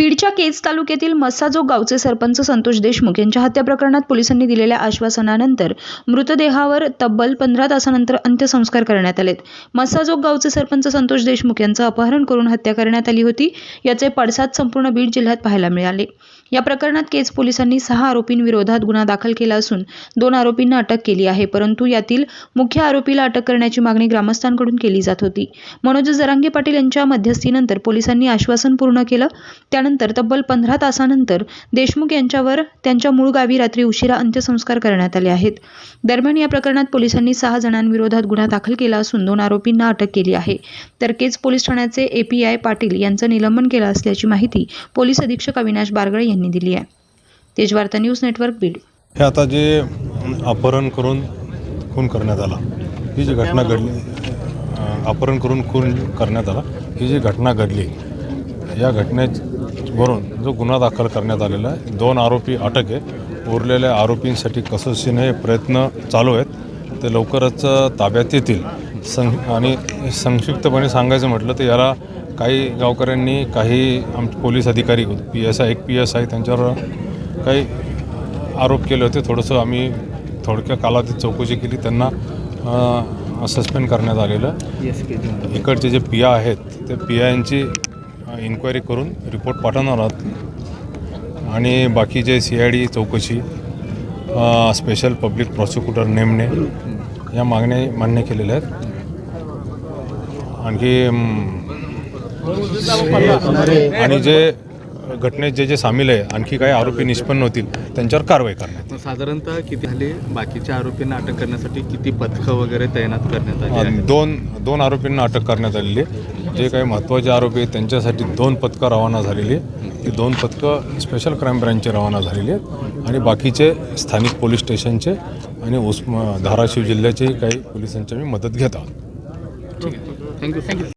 B Kaij तालुक्यातील मस्साजोग गावचे सरपंच संतोष देशमुख यांच्या हत्या प्रकरणात पोलिसांनी दिलेल्या आश्वासनानंतर मृतदेहावर तब्बल पंधरा तासानंतर अंत्यसंस्कार करण्यात आलेत. मस्साजोग गावचे सरपंच संतोष देशमुख यांचं अपहरण करून हत्या करण्यात आली होती. याचे पडसाद संपूर्ण बीड जिल्ह्यात पाहायला मिळाले. या प्रकरणात केज पोलिसांनी सहा आरोपींविरोधात गुन्हा दाखल केला असून दोन आरोपींना अटक केली आहे. परंतु यातील मुख्य आरोपीला अटक करण्याची मागणी ग्रामस्थांकडून केली जात होती. मनोज जरांगे पाटील यांच्या मध्यस्थीनंतर पोलिसांनी आश्वासन पूर्ण केलं. त्यानंतर तब्बल पंधरा तासानंतर देशमुख यांच्यावर त्यांच्या मूळ गावी रात्री उशिरा अंत्यसंस्कार करण्यात आले आहेत. दरम्यान या प्रकरणात पोलिसांनी सहा जणांविरोधात गुन्हा दाखल केला असून दोन आरोपींना अटक केली आहे. तर केज पोलीस ठाण्याचे एपीआय पाटील यांचं निलंबन केलं असल्याची माहिती पोलीस अधीक्षक अविनाश बारगळे यांनी दिली आहे. Tejvarta news network Beed. हे आता जे अपहरण करून खून करण्यात आला ही जी घटना घडली अपहरण करून खून करण्यात आला ही जी घटना घडली या घटनेवरून जो गुन्हा दाखल करण्यात आलेला आहे दोन आरोपी अटक आहे. उरलेल्या आरोपींसाठी कसोशीने प्रयत्न चालू आहेत. ते लवकरच ताब्यात येतील. सं आणि संक्षिप्तपणे सांगायचं म्हटलं तर याला काही गावकऱ्यांनी काही आम पोलीस अधिकारी पी एस आय एक पी एस आय त्यांच्यावर काही आरोप केले होते. थोडंसं आम्ही थोडक्या कालावधीत चौकशी केली. त्यांना सस्पेंड करण्यात आलेलं. इकडचे जे पी आय आहेत ते पी आयांची इन्क्वायरी करून रिपोर्ट पाठवणार आहोत. आणि बाकीचे सी आय डी चौकशी स्पेशल पब्लिक प्रॉसिक्युटर नेमणे या मागण्या मान्य केलेल्या आहेत. आणखी आणि जे घटनेत जे जे सामील आहे आणखी काही आरोपी निष्पन्न होतील त्यांच्यावर कारवाई करण्यात साधारणतः किती झाले? बाकीच्या आरोपींना अटक करण्यासाठी किती पथकं वगैरे तैनात करण्यात आली. आहेत? दोन दोन आरोपींना अटक करण्यात आलेली आहे. जे काही महत्त्वाचे आरोपी आहेत त्यांच्यासाठी दोन पथकं रवाना झालेली आहे ती दोन पथकं स्पेशल क्राईम ब्रँचचे रवाना झालेली आहेत. आणि बाकीचे स्थानिक पोलीस स्टेशनचे आणि उस्म धाराशिव जिल्ह्याचे काही पोलिसांची मी मदत घेत आहोत. Thank you thank you.